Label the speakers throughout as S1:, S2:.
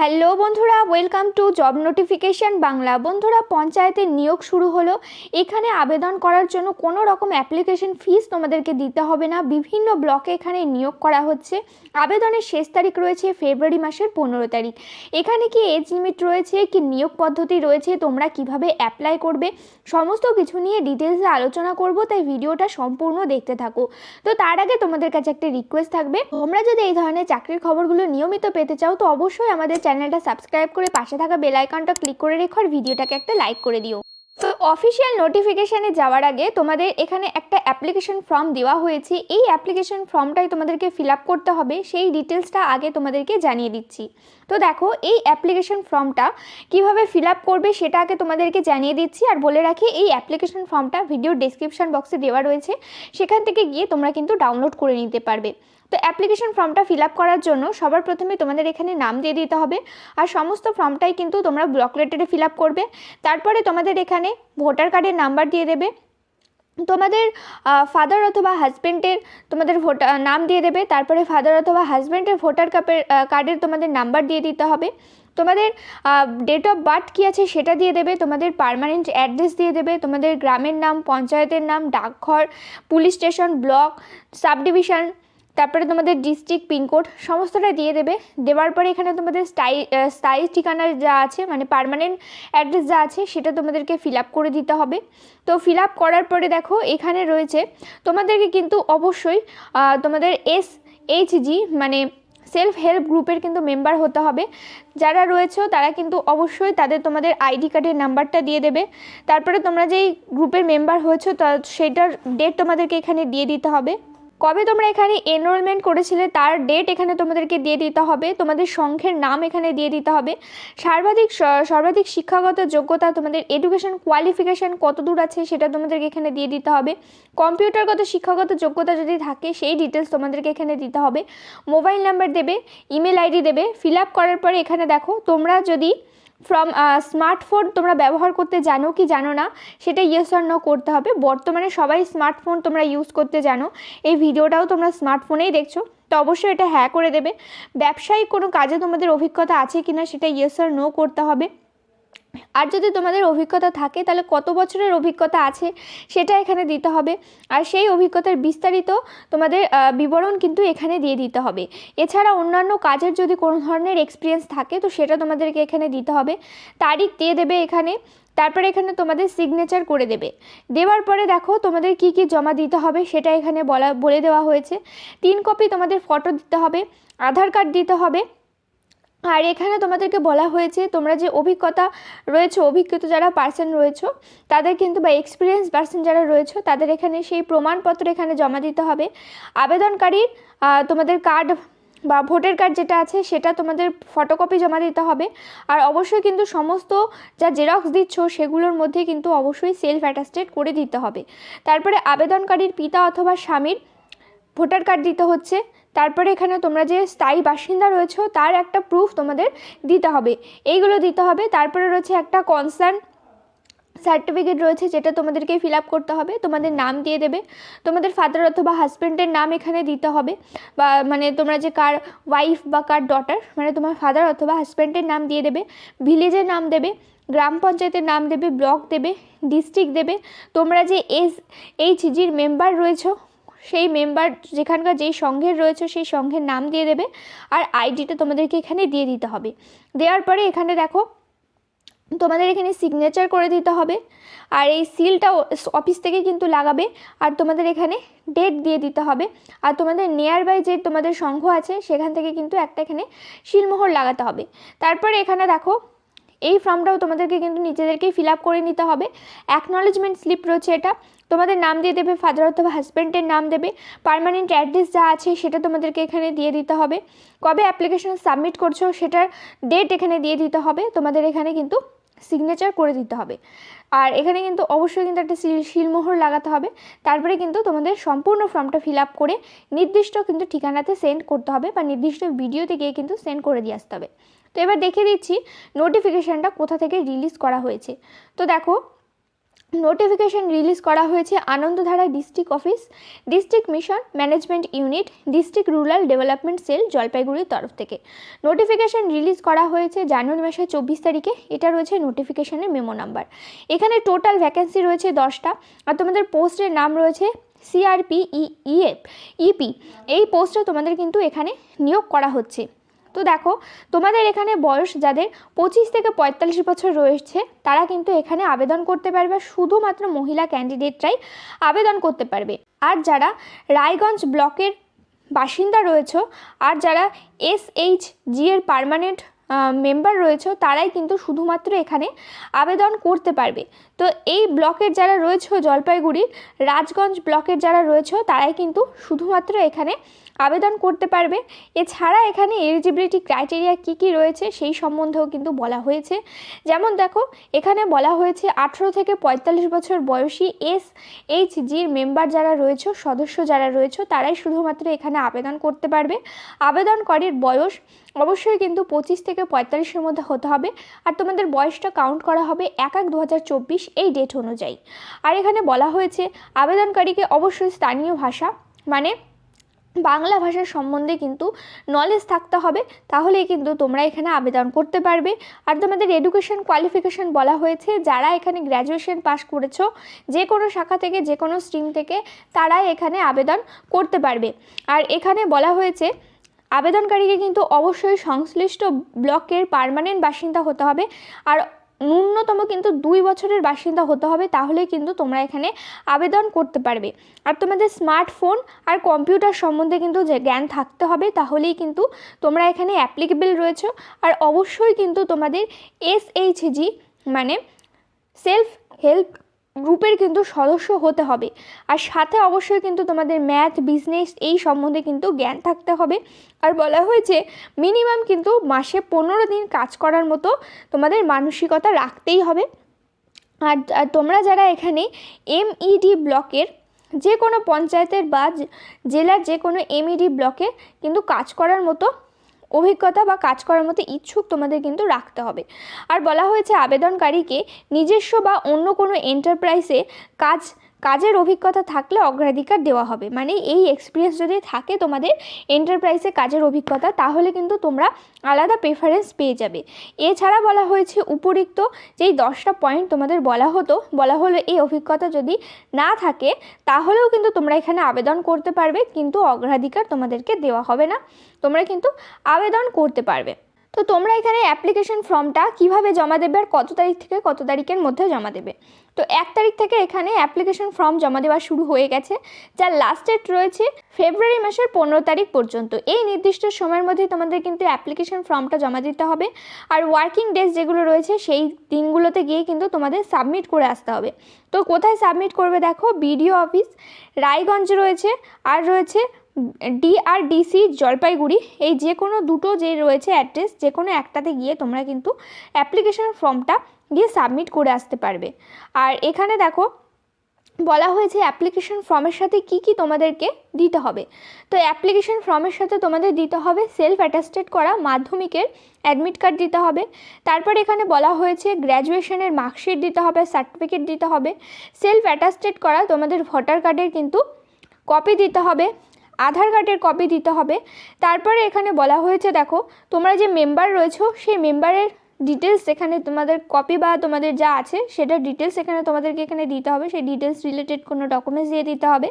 S1: Hello বন্ধুরা welcome to job notification Bangla. বন্ধুরা পঞ্চায়েতের নিয়োগ শুরু হলো। এখানে আবেদন করার জন্য কোনো রকম অ্যাপ্লিকেশন ফিস তোমাদেরকে দিতে হবে না। বিভিন্ন ব্লকে এখানে নিয়োগ করা হচ্ছে। আবেদনের শেষ তারিখ রয়েছে ফেব্রুয়ারি মাসের পনেরো তারিখ। এখানে কি এজ লিমিট রয়েছে, কি নিয়োগ পদ্ধতি রয়েছে, তোমরা কীভাবে অ্যাপ্লাই করবে? সমস্ত কিছু নিয়ে ডিটেলসে আলোচনা করব, তাই ভিডিওটা সম্পূর্ণ দেখতে থাকো। তো তার আগে তোমাদের কাছে একটা রিকোয়েস্ট থাকবে। তোমরা যদি এই ধরনের চাকরির খবরগুলো নিয়মিত পেতে চাও, তো অবশ্যই আমাদের চ্যানেলটা সাবস্ক্রাইব করে পাশে থাকা বেল আইকনটা ক্লিক করে রেখো আর ভিডিওটাকে একটা লাইক করে দিও। তো অফিসিয়াল নোটিফিকেশানে যাওয়ার আগে তোমাদের এখানে একটা অ্যাপ্লিকেশন ফর্ম দেওয়া হয়েছে। এই অ্যাপ্লিকেশন ফর্মটাই তোমাদেরকে ফিল আপ করতে হবে। সেই ডিটেলসটা আগে তোমাদেরকে জানিয়ে দিচ্ছি। তো দেখো, এই অ্যাপ্লিকেশন ফর্মটা কীভাবে ফিল আপ করবে সেটা আগে তোমাদেরকে জানিয়ে দিচ্ছি। আর বলে রাখি, এই অ্যাপ্লিকেশন ফর্মটা ভিডিও ডেসক্রিপশন বক্সে দেওয়া রয়েছে। সেখান থেকে গিয়ে তোমরা কিন্তু ডাউনলোড করে নিতে পারবে। তো অ্যাপ্লিকেশন ফর্মটা ফিল আপ করার জন্য সবার প্রথমে তোমাদের এখানে নাম দিয়ে দিতে হবে। আর সমস্ত ফর্মটাই কিন্তু তোমরা ব্লক লেটারে ফিল আপ করবে। তারপরে তোমাদের এখানে ভোটার কার্ডের নাম্বার দিয়ে দেবে। তোমাদের ফাদার অথবা হাজব্যান্ডের তোমাদের ভোটার নাম দিয়ে দেবে। তারপরে ফাদার অথবা হাজব্যান্ডের ভোটার কাপের কার্ডের তোমাদের নাম্বার দিয়ে দিতে হবে। তোমাদের ডেট অফ বার্থ কী আছে সেটা দিয়ে দেবে। তোমাদের পারমানেন্ট অ্যাড্রেস দিয়ে দেবে। তোমাদের গ্রামের নাম, পঞ্চায়েতের নাম, ডাকঘর police station block sub division তারপরে তোমাদের ডিস্ট্রিক্ট পিনকোড সমস্তটা দিয়ে দেবে। দেওয়ার পরে এখানে তোমাদের স্থায়ী স্থায়ী ঠিকানা যা আছে মানে পারমানেন্ট অ্যাড্রেস যা আছে, সেটা তোমাদেরকে ফিল আপ করে দিতে হবে। তো ফিল আপ করার পরে দেখো, এখানে রয়েছে তোমাদেরকে কিন্তু অবশ্যই তোমাদের এস এইচজি মানে সেলফ হেল্প গ্রুপের কিন্তু মেম্বার হতে হবে। যারা রয়েছে, তারা কিন্তু অবশ্যই তাদের তোমাদের আইডি কার্ডের নাম্বারটা দিয়ে দেবে। তারপরে তোমরা যেই গ্রুপের মেম্বার হয়েছো, তা সেটার ডেট তোমাদেরকে এখানে দিয়ে দিতে হবে। কবে তোমরা এখানে এনরোলমেন্ট করেছিলে, তার ডেট এখানে তোমাদেরকে দিয়ে দিতে হবে, তোমাদের সংঘের নাম এখানে দিয়ে দিতে হবে। সর্বাধিক সর্বাধিক শিক্ষাগত যোগ্যতা, তোমাদের এডুকেশন কোয়ালিফিকেশান কত দূর আছে সেটা তোমাদেরকে এখানে দিয়ে দিতে হবে। কম্পিউটারগত শিক্ষাগত যোগ্যতা যদি থাকে, সেই ডিটেলস তোমাদেরকে এখানে দিতে হবে। মোবাইল নাম্বার দেবে ইমেল আইডি দেবে ফিল আপ করার পরে এখানে দেখো, তোমরা যদি ফ্রম স্মার্টফোন তোমরা ব্যবহার করতে জানো কি জানো না? সেটা ইয়েস আর নো করতে হবে। বর্তমানে সবাই স্মার্টফোন তোমরা ইউজ করতে জানো। এই ভিডিওটাও তোমরা স্মার্টফোনেই দেখছ। তো অবশ্যই এটা হ্যাঁ করে দেবে। ব্যবসায়িক কোনো কাজে তোমাদের অভিজ্ঞতা আছে কি না সেটা ইয়েস আর নো করতে হবে। আর যদি তোমাদের অভিজ্ঞতা থাকে, তাহলে কত বছরের অভিজ্ঞতা আছে সেটা এখানে দিতে হবে। আর সেই অভিজ্ঞতার বিস্তারিত তোমাদের বিবরণ কিন্তু এখানে দিয়ে দিতে হবে। এছাড়া অন্যান্য কাজের যদি কোনো ধরনের এক্সপিরিয়েন্স থাকে, তো সেটা তোমাদেরকে এখানে দিতে হবে। তারিখ দিয়ে দেবে এখানে, তারপরে এখানে তোমাদের সিগনেচার করে দেবে। দেওয়ার পরে দেখো তোমাদের কি কি জমা দিতে হবে সেটা এখানে বলা, বলে দেওয়া হয়েছে। তিন কপি তোমাদের ফটো দিতে হবে, আধার কার্ড দিতে হবে আর এখানে তোমাদেরকে বলা হয়েছে, তোমরা যে অভিজ্ঞতা রয়েছে, অভিজ্ঞতা যারা পার্সন রয়েছে, তাদের কিন্তু বা এক্সপিরিয়েন্স পার্সন যারা রয়েছে, তাদের এখানে সেই প্রমাণপত্র এখানে জমা দিতে হবে। আবেদনকারীর তোমাদের কার্ড বা ভোটার কার্ড যেটা আছে, সেটা তোমাদের ফটোকপি জমা দিতে হবে। আর অবশ্যই কিন্তু সমস্ত যা জেরক্স দিচ্ছ, সেগুলোর মধ্যে কিন্তু অবশ্যই সেলফ অ্যাটাস্টেড করে দিতে হবে। তারপরে আবেদনকারীর পিতা অথবা স্বামীর ভোটার কার্ড দিতে হচ্ছে। তারপরে এখানে তোমরা যে স্থায়ী বাসিন্দা রয়েছে, তার একটা প্রুফ তোমাদের দিতে হবে। এইগুলো দিতে হবে। তারপরে রয়েছে একটা কনসার্ন সার্টিফিকেট রয়েছে, যেটা তোমাদেরকে ফিল আপ করতে হবে। তোমাদের নাম দিয়ে দেবে। তোমাদের ফাদার অথবা হাজব্যান্ডের নাম এখানে দিতে হবে। বা মানে তোমরা যে কার ওয়াইফ বা কার ডটার মানে তোমার ফাদার অথবা হাজব্যান্ডের নাম দিয়ে দেবে। ভিলেজের নাম দেবে। গ্রাম পঞ্চায়েতের নাম দেবে। ব্লক দেবে। ডিস্ট্রিক্ট দেবে। তোমরা যে এস এইচ জির মেম্বার রয়েছো সেই মেম্বার যেখানকার যেই সংঘের রয়েছে সেই সংঘের নাম দিয়ে দেবে আর আইডিটা তোমাদেরকে এখানে দিয়ে দিতে হবে। দেওয়ার পরে এখানে দেখো, তোমাদের এখানে সিগনেচার করে দিতে হবে আর এই সিলটা অফিস থেকে কিন্তু লাগাবে আর তোমাদের এখানে ডেট দিয়ে দিতে হবে। আর তোমাদের নিয়ার বাই যে তোমাদের সংঘ আছে, সেখান থেকে কিন্তু একটা এখানে শিলমোহর লাগাতে হবে। তারপরে এখানে দেখো এই ফর্মটাও তোমাদেরকে কিন্তু নিজেদেরকেই ফিল আপ করে নিতে হবে। অ্যাকনলেজমেন্ট স্লিপ রয়েছে এটা। তোমাদের নাম দিয়ে দেবে ফাদার অথবা হাজব্যান্ডের নাম দেবে। পারমানেন্ট অ্যাড্রেস যা আছে সেটা তোমাদেরকে এখানে দিয়ে দিতে হবে। কবে অ্যাপ্লিকেশন সাবমিট করছ সেটার ডেট এখানে দিয়ে দিতে হবে। তোমাদের এখানে কিন্তু সিগনেচার করে দিতে হবে। আর এখানে কিন্তু অবশ্যই কিন্তু একটা শিলমোহর লাগাতে হবে। তারপরে কিন্তু তোমাদের সম্পূর্ণ ফর্মটা ফিল আপ করে নির্দিষ্ট কিন্তু ঠিকানাতে সেন্ড করতে হবে বা নির্দিষ্ট ভিডিওতে গিয়ে কিন্তু সেন্ড করে দিয়ে আসতে হবে। তো এবার দেখে দিচ্ছি নোটিফিকেশানটা কোথা থেকে রিলিজ করা হয়েছে। তো দেখো নোটিফিকেশন রিলিজ করা হয়েছে Anandadhara district office district mission management unit district rural development cell জলপাইগুড়ির তরফ থেকে। নোটিফিকেশন রিলিজ করা হয়েছে জানুয়ারি মাসের চব্বিশ তারিখে। এটা রয়েছে নোটিফিকেশনের মেমো নাম্বার এখানে টোটাল ভ্যাকেন্সি রয়েছে দশটা। আর তোমাদের পোস্টের নাম রয়েছে সিআরপি ইএফ ইপি এই পোস্টটা তোমাদের কিন্তু এখানে নিয়োগ করা হচ্ছে। তো দেখো, তোমাদের এখানে বয়স যাদের পঁচিশ থেকে পঁয়তাল্লিশ বছর রয়েছে, তারা কিন্তু এখানে আবেদন করতে পারবে, শুধুমাত্র মহিলা ক্যান্ডিডেটরাই আবেদন করতে পারবে। আর যারা রায়গঞ্জ ব্লকের বাসিন্দা রয়েছে, আর যারা এস এইচ জি এর পারমানেন্ট মেম্বার রয়েছে তারাই কিন্তু শুধুমাত্র এখানে আবেদন করতে পারবে। তো এই ব্লকের যারা রয়েছে জলপাইগুড়ির রাজগঞ্জ ব্লকের যারা রয়েছে তারাই কিন্তু শুধুমাত্র এখানে আবেদন করতে পারবে। এছাড়া এখানে এলিজিবিলিটি ক্রাইটেরিয়া কী কী রয়েছে সেই সম্বন্ধেও কিন্তু বলা হয়েছে। যেমন দেখো, এখানে বলা হয়েছে আঠেরো থেকে পঁয়তাল্লিশ বছর বয়সী এস এইচ জির মেম্বার যারা রয়েছে সদস্য যারা রয়েছে তারাই শুধুমাত্র এখানে আবেদন করতে পারবে। আবেদনকারীর বয়স অবশ্যই কিন্তু পঁচিশ থেকে পঁয়তাল্লিশের মধ্যে হতে হবে। আর তোমাদের বয়সটা কাউন্ট করা হবে এক এক দু এই ডেট অনুযায়ী। আর এখানে বলা হয়েছে, আবেদনকারীকে অবশ্যই স্থানীয় ভাষা মানে বাংলা ভাষার সম্বন্ধে কিন্তু নলেজ থাকতে হবে। তাহলেই কিন্তু তোমরা এখানে আবেদন করতে পারবে। আর তোমাদের এডুকেশন কোয়ালিফিকেশন বলা হয়েছে, যারা এখানে গ্র্যাজুয়েশন পাস করেছ, যে কোনো শাখা থেকে, যে কোনো স্ট্রিম থেকে, তারাই এখানে আবেদন করতে পারবে। আর এখানে বলা হয়েছে আবেদনকারীকে কিন্তু অবশ্যই সংশ্লিষ্ট ব্লকের পার্মানেন্ট বাসিন্দা হতে হবে। আর ন্যূনতম কিন্তু দুই বছরের বাসিন্দা হতে হবে তাহলে কিন্তু তোমরা এখানে আবেদন করতে পারবে। আর তোমাদের স্মার্টফোন আর কম্পিউটার সম্বন্ধে কিন্তু যে জ্ঞান থাকতে হবে, তাহলেই কিন্তু তোমরা এখানে অ্যাপ্লিকেবল রয়েছে। আর অবশ্যই কিন্তু তোমাদের এসএইচজি মানে সেলফ হেল্প গ্রুপের কিন্তু সদস্য হতে হবে। আর সাথে অবশ্যই কিন্তু তোমাদের ম্যাথ বিজনেস এই সম্বন্ধে কিন্তু জ্ঞান থাকতে হবে। আর বলা হয়েছে মিনিমাম কিন্তু মাসে পনেরো দিন কাজ করার মতো তোমাদের মানসিকতা রাখতেই হবে। আর তোমরা যারা এখানে এমইডি ব্লকের যে কোনো পঞ্চায়েতের বা জেলার যে কোনো এমইডি ব্লকে কিন্তু কাজ করার মতো অভিজ্ঞতা বা কাজ করার মতো ইচ্ছুক তোমাদের কিন্তু রাখতে হবে। আর বলা হয়েছে আবেদনকারীকে নিজস্ব বা অন্য কোনো এন্টারপ্রাইজে কাজ কাজের অভিজ্ঞতা থাকলে অগ্রাধিকার দেওয়া হবে। মানে এই এক্সপিরিয়েন্স যদি থাকে তোমাদের এন্টারপ্রাইজে কাজের অভিজ্ঞতা, তাহলে কিন্তু তোমরা আলাদা প্রেফারেন্স পেয়ে যাবে। এছাড়া বলা হয়েছে উপরিক্ত যেই দশটা পয়েন্ট তোমাদের বলা হতো, বলা হলো এই অভিজ্ঞতা যদি না থাকে, তাহলেও কিন্তু তোমরা এখানে আবেদন করতে পারবে, কিন্তু অগ্রাধিকার তোমাদেরকে দেওয়া হবে না। তোমরা কিন্তু আবেদন করতে পারবে। তো তোমরা এখানে অ্যাপ্লিকেশন ফর্মটা কীভাবে জমা দেবে আর কত তারিখ থেকে কত তারিখের মধ্যে জমা দেবে? তো এক তারিখ থেকে এখানে অ্যাপ্লিকেশন ফর্ম জমা দেওয়া শুরু হয়ে গেছে, যার লাস্ট ডেট রয়েছে ফেব্রুয়ারি মাসের পনেরো তারিখ পর্যন্ত। এই নির্দিষ্ট সময়ের মধ্যে তোমাদের কিন্তু অ্যাপ্লিকেশন ফর্মটা জমা দিতে হবে আর ওয়ার্কিং ডেজ যেগুলো রয়েছে সেই দিনগুলোতে গিয়ে কিন্তু তোমাদের সাবমিট করে আসতে হবে। তো কোথায় সাবমিট করবে দেখো বিডিও অফিস রায়গঞ্জ রয়েছে, আর রয়েছে ডিআরডিসি জলপাইগুড়ি, এই যে কোনো দুটো যে রয়েছে অ্যাড্রেস যে কোনো একটাতে গিয়ে তোমরা কিন্তু অ্যাপ্লিকেশন ফর্মটা গিয়ে সাবমিট করে আসতে পারবে। আর এখানে দেখো, বলা হয়েছে অ্যাপ্লিকেশন ফর্মের সাথে কি কি তোমাদেরকে দিতে হবে। তো অ্যাপ্লিকেশন ফর্মের সাথে তোমাদের দিতে হবে সেলফ অ্যাটাস্টেড করা, মাধ্যমিকের অ্যাডমিট কার্ড দিতে হবে। তারপর এখানে বলা হয়েছে গ্র্যাজুয়েশনের মার্কশিট দিতে হবে সার্টিফিকেট দিতে হবে। সেলফ অ্যাটাস্টেড করা তোমাদের ভোটার কার্ডের কিন্তু কপি দিতে হবে। আধার কার্ডের কপি দিতে হবে। তারপরে এখানে বলা হয়েছে, দেখো, তোমরা যে মেম্বার রয়েছো, সেই মেম্বারের ডিটেলস এখানে তোমাদের কপি বা তোমাদের যা আছে, সেটা ডিটেলস এখানে তোমাদেরকে এখানে দিতে হবে। সেই ডিটেলস রিলেটেড কোনো ডকুমেন্টস দিয়ে দিতে হবে।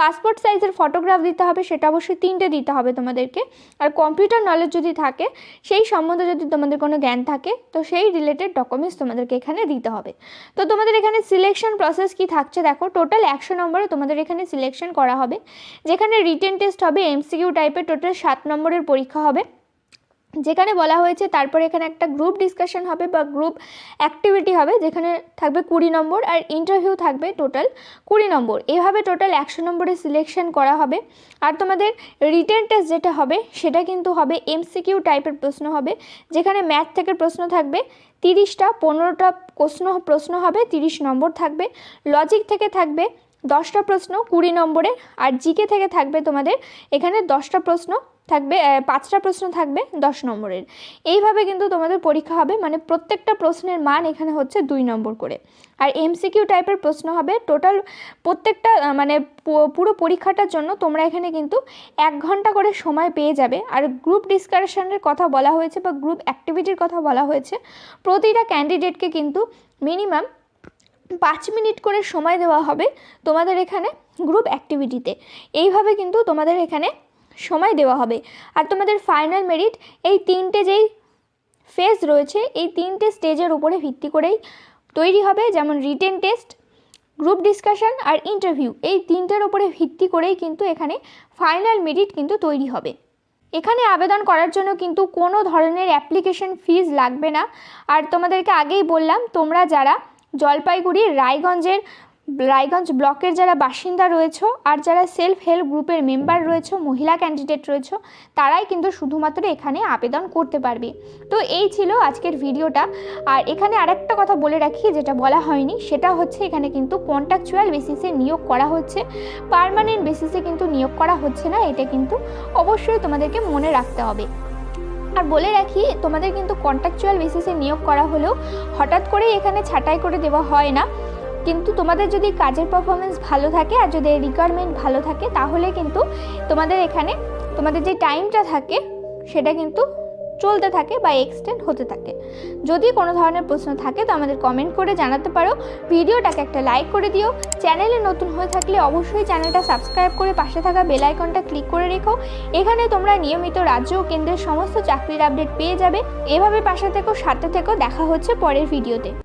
S1: পাসপোর্ট সাইজের ফটোগ্রাফ দিতে হবে, সেটা অবশ্যই তিনটে দিতে হবে তোমাদেরকে। আর কম্পিউটার নলেজ যদি থাকে, সেই সম্বন্ধে যদি তোমাদের কোনো জ্ঞান থাকে, তো সেই রিলেটেড ডকুমেন্টস তোমাদেরকে এখানে দিতে হবে। তো তোমাদের এখানে সিলেকশন প্রসেস কি থাকছে দেখো টোটাল একশো নম্বরে তোমাদের এখানে সিলেকশন করা হবে। যেখানে রিটেন টেস্ট হবে এমসিকিউ টাইপের টোটাল সাত নম্বরের পরীক্ষা হবে। যেখানে বলা হয়েছে তারপরে এখানে একটা গ্রুপ ডিসকাশন হবে বা গ্রুপ অ্যাক্টিভিটি হবে, যেখানে থাকবে কুড়ি নম্বর আর ইন্টারভিউ থাকবে টোটাল কুড়ি নম্বর। এভাবে টোটাল একশো নম্বরে সিলেকশন করা হবে। আর তোমাদের রিটেন টেস্ট যেটা হবে, সেটা কিন্তু হবে এমসিকিউ টাইপের প্রশ্ন হবে, যেখানে ম্যাথ থেকে প্রশ্ন থাকবে, তিরিশটা, পনেরোটা প্রশ্ন প্রশ্ন হবে, তিরিশ নম্বর থাকবে। লজিক থেকে থাকবে দশটা প্রশ্ন কুড়ি নম্বরে, আর জিকে থেকে থাকবে তোমাদের এখানে দশটা প্রশ্ন থাকবে পাঁচটা প্রশ্ন থাকবে দশ নম্বরের। এইভাবে কিন্তু তোমাদের পরীক্ষা হবে মানে প্রত্যেকটা প্রশ্নের মান এখানে হচ্ছে দুই নম্বর করে। আর এমসিকিউ টাইপের প্রশ্ন হবে টোটাল প্রত্যেকটা মানে পুরো পরীক্ষাটার জন্য তোমরা এখানে কিন্তু এক ঘণ্টা করে সময় পেয়ে যাবে। আর গ্রুপ ডিসকাশনের কথা বলা হয়েছে বা গ্রুপ অ্যাক্টিভিটির কথা বলা হয়েছে, প্রতিটা ক্যান্ডিডেটকে কিন্তু মিনিমাম পাঁচ মিনিট করে সময় দেওয়া হবে তোমাদের এখানে গ্রুপ অ্যাক্টিভিটিতে এইভাবে কিন্তু তোমাদের এখানে সময় দেওয়া হবে। আর তোমাদের ফাইনাল মেরিট এই তিনটে যেই ফেজ রয়েছে, এই তিনটে স্টেজের উপরে ভিত্তি করেই তৈরি হবে, যেমন রিটেন টেস্ট গ্রুপ ডিসকাশন আর ইন্টারভিউ এই তিনটের উপরে ভিত্তি করেই কিন্তু এখানে ফাইনাল মেরিট কিন্তু তৈরি হবে। এখানে আবেদন করার জন্য কিন্তু কোনো ধরনের অ্যাপ্লিকেশন ফিজ লাগবে না। আর তোমাদেরকে আগেই বললাম, তোমরা যারা জলপাইগুড়ির রায়গঞ্জের রায়গঞ্জ ব্লকের যারা বাসিন্দা রয়েছে আর যারা সেলফ হেল্প গ্রুপের মেম্বার রয়েছে, মহিলা ক্যান্ডিডেট রয়েছে, তারাই কিন্তু শুধুমাত্র এখানে আবেদন করতে পারবে। তো এই ছিল আজকের ভিডিওটা। আর এখানে আরেকটা কথা বলে রাখি, যেটা বলা হয়নি, সেটা হচ্ছে এখানে কিন্তু কন্ট্রাকচুয়াল বেসিসে নিয়োগ করা হচ্ছে। পার্মানেন্ট বেসিসে কিন্তু নিয়োগ করা হচ্ছে না, এটা কিন্তু অবশ্যই তোমাদেরকে মনে রাখতে হবে। আর বলে রাখি, তোমাদের কিন্তু কন্ট্রাকচুয়াল বেসিসে নিয়োগ করা হলেও হঠাৎ করেই এখানে ছাঁটাই করে দেওয়া হয় না। কিন্তু তোমাদের যদি কাজের পারফরমেন্স ভালো থাকে আর যদি রিকোয়ারমেন্ট ভালো থাকে, তাহলে কিন্তু তোমাদের এখানে, তোমাদের যে টাইমটা থাকে, সেটা কিন্তু চলতে থাকে বা এক্সটেন্ড হতে থাকে। যদি কোনো ধরনের প্রশ্ন থাকে, তো আমাদের কমেন্ট করে জানাতে পারো। ভিডিওটাকে একটা লাইক করে দিও। চ্যানেলে নতুন হয়ে থাকলে অবশ্যই চ্যানেলটা সাবস্ক্রাইব করে পাশে থাকা বেল আইকনটা ক্লিক করে রেখো। এখানে তোমরা নিয়মিত রাজ্য ও কেন্দ্রের সমস্ত চাকরির আপডেট পেয়ে যাবে। এভাবে পাশে থেকো, সাথে থেকো। দেখা হচ্ছে পরের ভিডিওতে